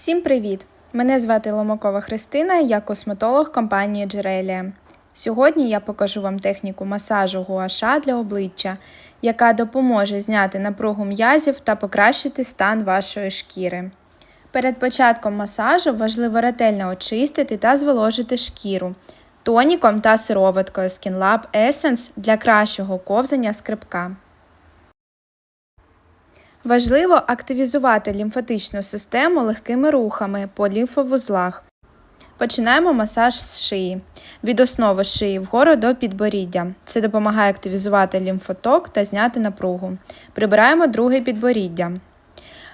Всім привіт! Мене звати Ломакова Христина, я косметолог компанії Джерелія. Сьогодні я покажу вам техніку масажу гуаша для обличчя, яка допоможе зняти напругу м'язів та покращити стан вашої шкіри. Перед початком масажу важливо ретельно очистити та зволожити шкіру тоніком та сироваткою SkinLab Essence для кращого ковзання скрипка. Важливо активізувати лімфатичну систему легкими рухами по лімфовузлах. Починаємо масаж з шиї. Від основи шиї вгору до підборіддя. Це допомагає активізувати лімфоток та зняти напругу. Прибираємо друге підборіддя.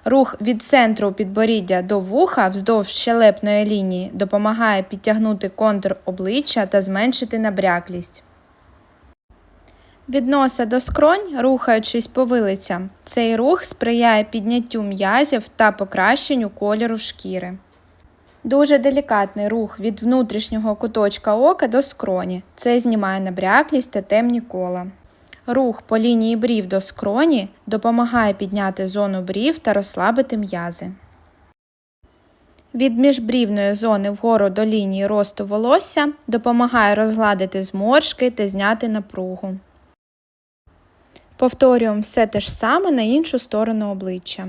Рух від центру підборіддя до вуха вздовж щелепної лінії допомагає підтягнути контур обличчя та зменшити набряклість. Від носа до скронь, рухаючись по вилицям, цей рух сприяє підняттю м'язів та покращенню кольору шкіри. Дуже делікатний рух від внутрішнього куточка ока до скроні. Це знімає набряклість та темні кола. Рух по лінії брів до скроні допомагає підняти зону брів та розслабити м'язи. Від міжбрівної зони вгору до лінії росту волосся допомагає розгладити зморшки та зняти напругу. Повторюємо все те ж саме на іншу сторону обличчя.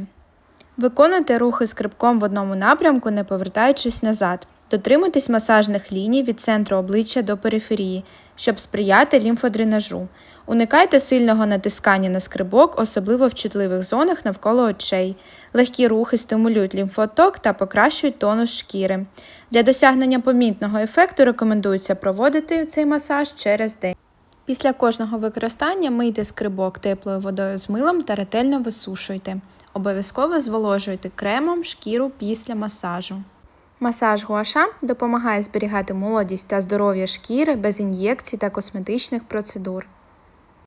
Виконуйте рухи скрипком в одному напрямку, не повертаючись назад. Дотримуйтесь масажних ліній від центру обличчя до периферії, щоб сприяти лімфодренажу. Уникайте сильного натискання на скрибок, особливо в чутливих зонах навколо очей. Легкі рухи стимулюють лімфоток та покращують тонус шкіри. Для досягнення помітного ефекту рекомендується проводити цей масаж через день. Після кожного використання мийте скрибок теплою водою з милом та ретельно висушуйте. Обов'язково зволожуйте кремом шкіру після масажу. Масаж гуаша допомагає зберігати молодість та здоров'я шкіри без ін'єкцій та косметичних процедур.